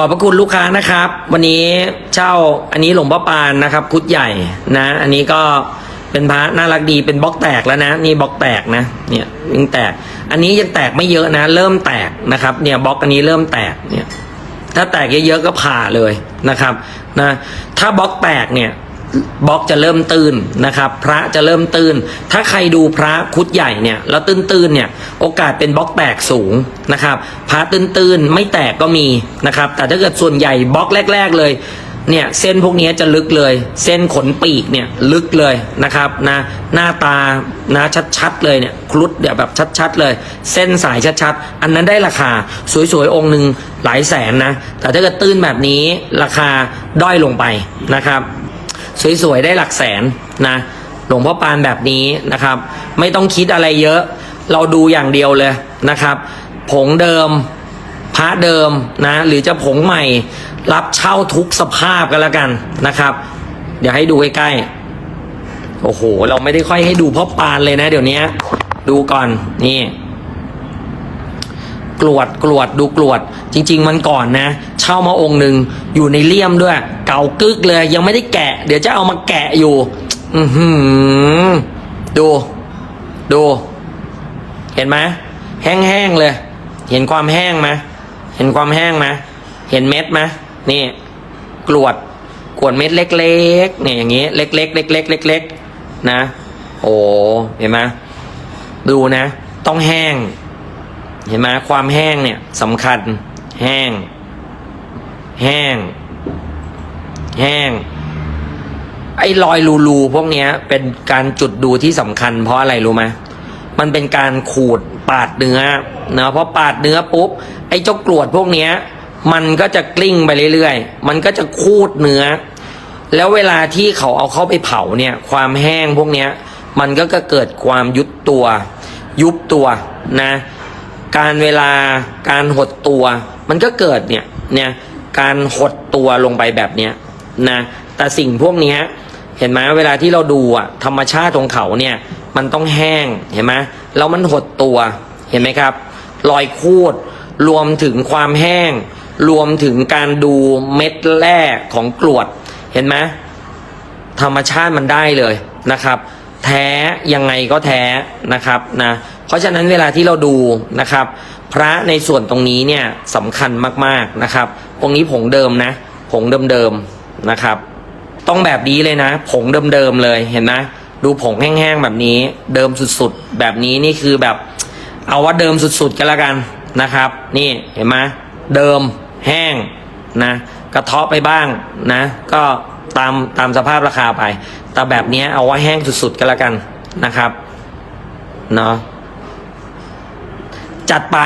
ขอบพระคุณลูกค้านะครับ วันนี้เช่าอันนี้หลวงพ่อปานนะครับคุดใหญ่นะ อันนี้ก็เป็นพระน่ารักดีเป็นบล็อกแตกแล้วนะ นี่บล็อกแตกนะ เนี่ยยังแตก อันนี้ยังแตกไม่เยอะนะ เริ่มแตกนะครับ เนี่ยบล็อกอันนี้เริ่มแตกเนี่ย ถ้าแตกเยอะๆก็ผ่าเลยนะครับ นะ ถ้าบล็อกแตกเนี่ย บล็อกจะเริ่มตื้นนะครับ พระจะเริ่มตื้น ถ้าใครดูพระคุดใหญ่เนี่ยแล้วตื้นๆเนี่ยโอกาสเป็นบล็อกแตกสูงนะครับ พระตื้นๆไม่แตกก็มีนะครับ แต่ถ้าเกิดส่วนใหญ่บล็อกแรก ๆ เลยเนี่ยเส้นพวกนี้จะลึกเลย เส้นขนปีกเนี่ยลึกเลยนะครับนะหน้าตานะชัดๆเลยเนี่ยครุฑเดี๋ยวแบบชัดๆเลย เส้นสายชัดๆ อันนั้นได้ราคาสวยๆองค์หนึ่งหลายแสนนะแต่ถ้าเกิดตื้นแบบนี้ราคาด้อยลงไปนะครับ สวยๆ ได้หลักแสนนะ หลวงพ่อปานแบบนี้นะครับ ไม่ต้องคิดอะไรเยอะ เราดูอย่างเดียวเลยนะครับ ผงเดิมพระเดิมนะ หรือจะผงใหม่ รับเช่าทุกสภาพกันแล้วกันนะครับ เดี๋ยวให้ดูใกล้ๆโอ้โห เราไม่ได้ค่อยให้ดูพ่อปานเลยนะ เดี๋ยวนี้ดูก่อนนี่ กรวดกรวดดูกรวด จริง ๆ มันก่อนนะ เช่ามาองค์หนึ่งอยู่ในเลี่ยมด้วย เก่ากึกเลย ยังไม่ได้แกะ เดี๋ยวจะเอามาแกะอยู่ อือหือดู ดู เห็นไหมแห้งๆเลย เห็นความแห้งไหมเห็นความแห้งไหมเห็นเม็ดไหมนี่ กรวดกรวดเม็ดเล็กๆเนี่ยอย่างงี้ เล็กๆเล็กๆเล็กๆนะ โอ้เห็นไหมดูนะ ต้องแห้ง เห็นไหมความแห้งเนี่ยสำคัญ แห้ง แห้ง แห้ง ไอ้รอยรูๆพวกเนี้ยเป็นการจุดดูที่สำคัญ เพราะอะไรรู้ไหมมันเป็นการขูดปาดเนื้อเนาะเพราะปาดเนื้อปุ๊บไอ้เจ้ากรวดพวกเนี้ยมันก็จะกลิ้งไปเรื่อยๆ มันก็จะคูดเนื้อ แล้วเวลาที่เขาเอาเข้าไปเผาเนี่ย ความแห้งพวกเนี้ยมันก็จะเกิดความยุบตัว ยุบตัวนะ การเวลาการหดตัว มันก็เกิดเนี่ยเนี่ยการหดตัวลงไปแบบเนี้ยนะแต่สิ่งพวกนี้เห็นไหมเวลาที่เราดูอะธรรมชาติของเขาเนี่ยมันต้องแห้งเห็นไหมแล้วมันหดตัวเห็นไหมครับรอยคูดรวมถึงความแห้ง รวมถึงการดูเม็ดแร่ของกรวด เห็นไหมธรรมชาติมันได้เลยนะครับ แท้ยังไงก็แท้นะครับนะเพราะฉะนั้นเวลาที่เราดูนะครับ พระในส่วนตรงนี้เนี่ยสำคัญมากๆนะครับองนี้ผงเดิมนะผงเดิมๆนะครับ ต้องแบบนี้เลยนะ ผงเดิมๆเลยเห็นไหมดูผงแห้งๆแบบนี้เดิมสุดๆ แบบนี้นี่คือแบบเอาว่าเดิมสุดๆกันแล้วกันนะครับ นี่เห็นไหมเดิมแห้งนะกระเทาะไปบ้างนะ ก็ ตามตามสภาพราคาไป แต่แบบนี้เอาว่าแห้งสุดๆกันแล้วกันนะครับ เนาะจัดไป